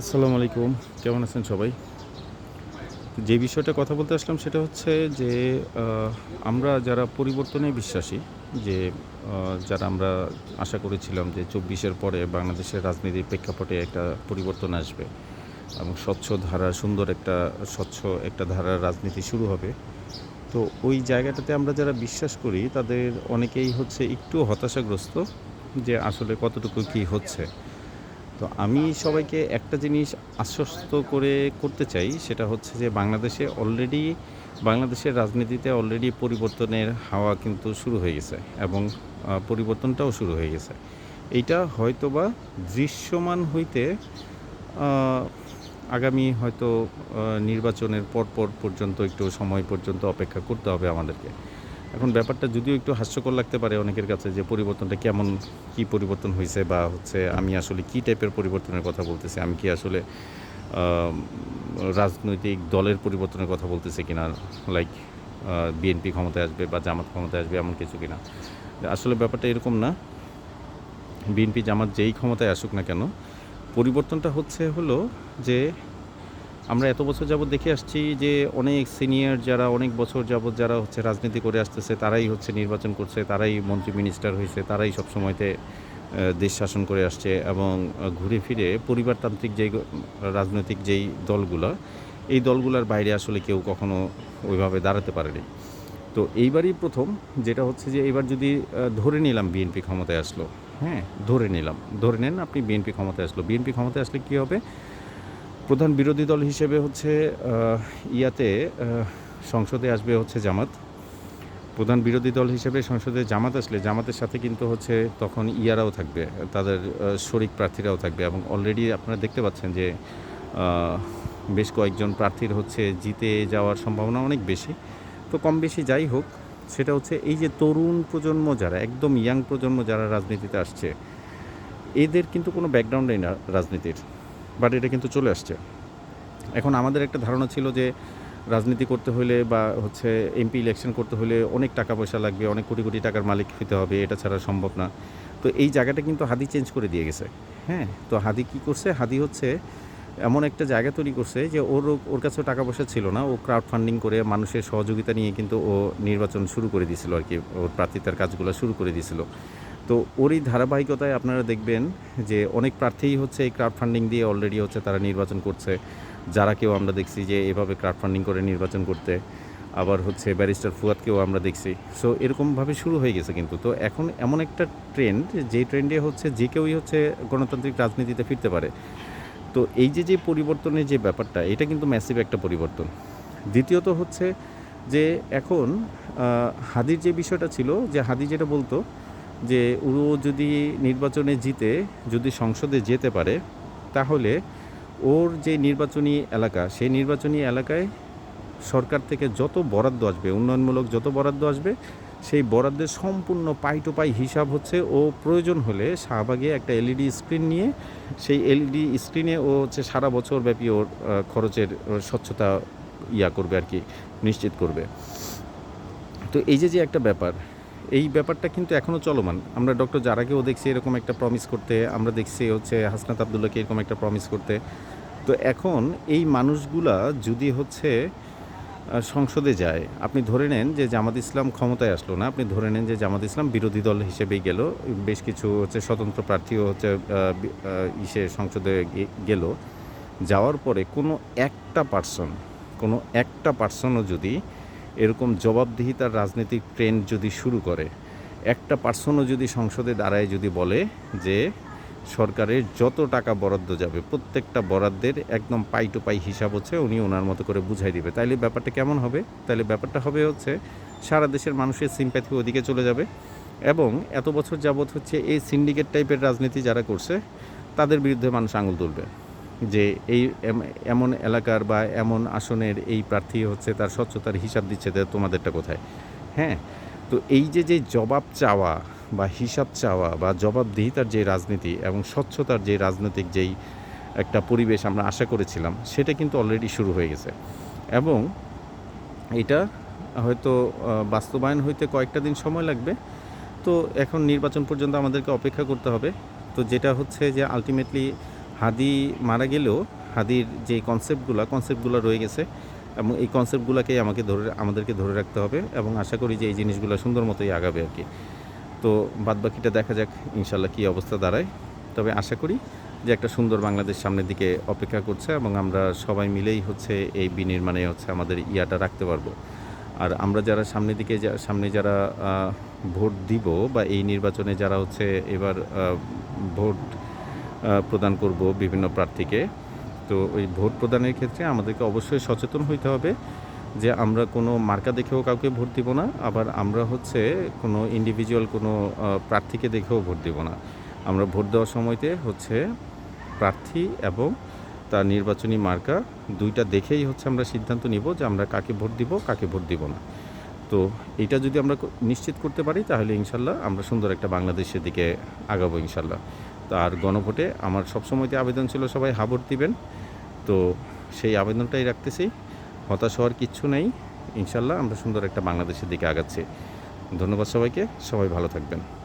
আসসালামু আলাইকুম। কেমন আছেন সবাই? যে বিষয়টা কথা বলতে আসলাম সেটা হচ্ছে যে আমরা যারা পরিবর্তনে বিশ্বাসী, যে যারা আমরা আশা করেছিলাম যে চব্বিশের পরে বাংলাদেশের রাজনীতির প্রেক্ষাপটে একটা পরিবর্তন আসবে এবং স্বচ্ছ ধারা, সুন্দর একটা, স্বচ্ছ একটা ধারার রাজনীতি শুরু হবে, তো ওই জায়গাটাতে আমরা যারা বিশ্বাস করি, তাদের অনেকেই হচ্ছে একটু হতাশাগ্রস্ত যে আসলে কতটুকু কী হচ্ছে। তো আমি সবাইকে একটা জিনিস আশ্বস্ত করে করতে চাই, সেটা হচ্ছে যে বাংলাদেশে অলরেডি বাংলাদেশের রাজনীতিতে অলরেডি পরিবর্তনের হাওয়া কিন্তু শুরু হয়ে গেছে এবং পরিবর্তনটাও শুরু হয়ে গেছে। এইটা হয়তোবা দৃশ্যমান হইতে আগামী হয়তো নির্বাচনের পরপর পর্যন্ত, একটু সময় পর্যন্ত অপেক্ষা করতে হবে আমাদেরকে। এখন ব্যাপারটা যদিও একটু হাস্যকর লাগতে পারে অনেকের কাছে যে পরিবর্তনটা কেমন, কি পরিবর্তন হয়েছে বা হচ্ছে আমি আসলে কি টাইপের পরিবর্তনের কথা বলতেছি? আমি কি আসলে রাজনৈতিক দলের পরিবর্তনের কথা বলতেছি কিনা? লাইক বিএনপি ক্ষমতায় আসবে বা জামাত ক্ষমতায় আসবে এমন কিছু কিনা? আসলে ব্যাপারটা এরকম না। বিএনপি জামাত যেই ক্ষমতায় আসুক না কেন, পরিবর্তনটা হচ্ছে হলো যে আমরা এত বছর যাবৎ দেখে আসছি যে অনেক সিনিয়র যারা, অনেক বছর যাবৎ যারা হচ্ছে রাজনীতি করে আসতেছে, তারাই হচ্ছে নির্বাচন করছে, তারাই মন্ত্রী মিনিস্টার হয়েছে তারাই সব সময়তে দেশ শাসন করে আসছে এবং ঘুরে ফিরে পরিবারতান্ত্রিক যেই রাজনৈতিক যেই দলগুলো, এই দলগুলোর বাইরে আসলে কেউ কখনো ওইভাবে দাঁড়াতে পারেনি। তো এইবারই প্রথম যেটা হচ্ছে যে এবার যদি ধরে নিলাম বিএনপি ক্ষমতায় আসলো হ্যাঁ ধরে নিলাম, ধরে নেন আপনি বিএনপি ক্ষমতায় আসলো বিএনপি ক্ষমতায় আসলে কী হবে? প্রধান বিরোধী দল হিসেবে হচ্ছে ইয়াতে সংসদে আসবে হচ্ছে জামাত। প্রধান বিরোধী দল হিসেবে সংসদে জামাত আসলে জামাতের সাথে কিন্তু হচ্ছে তখন ইয়ারাও থাকবে, তাদের শরিক প্রার্থীরাও থাকবে এবং অলরেডি আপনারা দেখতে পাচ্ছেন যে বেশ কয়েকজন প্রার্থীর হচ্ছে জিতে যাওয়ার সম্ভাবনা অনেক বেশি। তো কম বেশি যাই হোক, সেটা হচ্ছে এই যে তরুণ প্রজন্ম যারা, একদম ইয়াং প্রজন্ম যারা রাজনীতিতে আসছে, এদের কিন্তু কোনো ব্যাকগ্রাউন্ডেই না রাজনীতির। বাট এটা কিন্তু চলে আসছে। এখন আমাদের একটা ধারণা ছিল যে রাজনীতি করতে হলে বা হচ্ছে এমপি ইলেকশন করতে হলে অনেক টাকা পয়সা লাগবে, অনেক কোটি কোটি টাকার মালিক হতে হবে, এটা ছাড়া সম্ভব না। তো এই জায়গাটা কিন্তু হাদি চেঞ্জ করে দিয়ে গেছে। হ্যাঁ তো হাদি কি করছে? হাদি হচ্ছে এমন একটা জায়গা তৈরি করছে যে ওর ওর কাছেও টাকা পয়সা ছিল না, ও ক্রাউড ফান্ডিং করে মানুষের সহযোগিতা নিয়ে কিন্তু ও নির্বাচন শুরু করে দিয়েছিল আর কি, ওর প্রার্থিতার কাজগুলো শুরু করে দিয়েছিল। তো ওরই ধারাবাহিকতায় আপনারা দেখবেন যে অনেক প্রার্থীই হচ্ছে এই ক্রাউড ফান্ডিং দিয়ে অলরেডি হচ্ছে তারা নির্বাচন করছে। যারা কেউ আমরা দেখছি যে এভাবে ক্রাউড ফান্ডিং করে নির্বাচন করতে, আবার হচ্ছে ব্যারিস্টার ফুয়াদকেও আমরা দেখছি। সো এরকমভাবে শুরু হয়ে গেছে কিন্তু। তো এখন এমন একটা ট্রেন্ড যে ট্রেন্ডে হচ্ছে যে কেউই হচ্ছে গণতান্ত্রিক রাজনীতিতে ফিরতে পারে। তো এই যে যে পরিবর্তনের যে ব্যাপারটা, এটা কিন্তু ম্যাসিভ একটা পরিবর্তন। দ্বিতীয়ত হচ্ছে যে এখন হাদির যে বিষয়টা ছিল, যে হাদি যেটা বলতো যে ও যদি নির্বাচনে জিতে, যদি সংসদে যেতে পারে, তাহলে ওর যে নির্বাচনী এলাকা, সেই নির্বাচনী এলাকায় সরকার থেকে যত বরাদ্দ আসবে, উন্নয়নমূলক যত বরাদ্দ আসবে, সেই বরাদ্দের সম্পূর্ণ পাই টু পাই হিসাব হচ্ছে ও প্রয়োজন হলে শাহবাগে একটা এলইডি স্ক্রিন নিয়ে, সেই এলইডি স্ক্রিনে ও হচ্ছে সারা বছর ব্যাপী ওর খরচের স্বচ্ছতা ইয়া করবে আর কি, নিশ্চিত করবে। তো এই যে যে একটা ব্যাপার এই ব্যাপারটা কিন্তু এখনও চলমান। আমরা ডক্টর জারাকেও দেখছি এরকম একটা প্রমিস করতে, আমরা দেখছি হচ্ছে হাসনাত আবদুল্লাহকে এরকম একটা প্রমিস করতে। তো এখন এই মানুষগুলা যদি হচ্ছে সংসদে যায়, আপনি ধরে নেন যে জামাত ইসলাম ক্ষমতায় আসলো না, আপনি ধরে নেন যে জামাত ইসলাম বিরোধী দল হিসেবেই গেল, বেশ কিছু হচ্ছে স্বতন্ত্র প্রার্থীও হচ্ছে ইসে সংসদে গেল, যাওয়ার পরে কোনো একটা পার্সন কোনো একটা পার্সনও যদি এরকম জবাবদিহিতার রাজনৈতিক ট্রেন্ড যদি শুরু করে, একটা পার্সনও যদি সংসদে দাঁড়ায় যদি বলে যে সরকারের যত টাকা বরাদ্দ যাবে, প্রত্যেকটা বরাদ্দের একদম পাই টু পাই হিসাব হচ্ছে, উনি ওনার মতো করে বুঝাই দিবে। তাইলে ব্যাপারটা কেমন হবে? তাইলে ব্যাপারটা হবে হচ্ছে, সারা দেশের মানুষের সিম্প্যাথি ওদিকে চলে যাবে এবং এত বছর যাবৎ হচ্ছে এই সিন্ডিকেট টাইপের রাজনীতি যারা করছে, তাদের বিরুদ্ধে মানুষ আঙুল তুলবে। যে এই এমন এলাকার বা এমন আসনের এই প্রার্থী হচ্ছে, তার স্বচ্ছতার হিসাব দিচ্ছে তোমাদেরটা কোথায়? হ্যাঁ? তো এই যে যে জবাব চাওয়া বা হিসাব চাওয়া বা জবাবদিহিতার যে রাজনীতি এবং স্বচ্ছতার যে রাজনৈতিক যেই একটা পরিবেশ আমরা আশা করেছিলাম, সেটা কিন্তু অলরেডি শুরু হয়ে গেছে। এবং এটা হয়তো বাস্তবায়ন হইতে কয়েকটা দিন সময় লাগবে। তো এখন নির্বাচন পর্যন্ত আমাদেরকে অপেক্ষা করতে হবে। তো যেটা হচ্ছে যে আলটিমেটলি হাদি মারা গেলেও হাদির যে কনসেপ্টগুলো কনসেপ্টগুলো রয়ে গেছে এবং এই কনসেপ্টগুলোকেই আমাকে ধরে, আমাদেরকে ধরে রাখতে হবে এবং আশা করি যে এই জিনিসগুলো সুন্দর মতোই আগাবে আর কি। তো বাদবাকিটা দেখা যাক ইনশাল্লাহ কী অবস্থা দাঁড়ায়। তবে আশা করি যে একটা সুন্দর বাংলাদেশ সামনের দিকে অপেক্ষা করছে এবং আমরা সবাই মিলেই হচ্ছে এই বিনির্মাণে হচ্ছে আমাদের ইয়াটা রাখতে পারব। আর আমরা যারা সামনের দিকে সামনে যারা ভোট দিব বা এই নির্বাচনে যারা হচ্ছে এবার ভোট প্রদান করব বিভিন্ন প্রার্থীকে। তো ওই ভোট প্রদানের ক্ষেত্রে আমাদেরকে অবশ্যই সচেতন হইতে হবে যে আমরা কোনো মার্কা দেখেও কাউকে ভোট দিব না, আবার আমরা হচ্ছে কোনো ইন্ডিভিজুয়াল কোনো প্রার্থীকে দেখেও ভোট দিব না। আমরা ভোট দেওয়ার সময়তে হচ্ছে প্রার্থী এবং তার নির্বাচনী মার্কা দুইটা দেখেই হচ্ছে আমরা সিদ্ধান্ত নিব যে আমরা কাকে ভোট দিব, কাকে ভোট দিব না। তো এটা যদি আমরা নিশ্চিত করতে পারি তাহলে ইনশাল্লাহ আমরা সুন্দর একটা বাংলাদেশের দিকে আগাবো ইনশাল্লাহ। আর গণভোটে আমার সবসময়তে আবেদন ছিল সবাই হাবর দিবেন। তো সেই আবেদনটাই রাখতেছি। হতাশ হওয়ার কিচ্ছু নেই। ইনশাল্লাহ আমরা সুন্দর একটা বাংলাদেশের দিকে আগাচ্ছি। ধন্যবাদ সবাইকে। সবাই ভালো থাকবেন।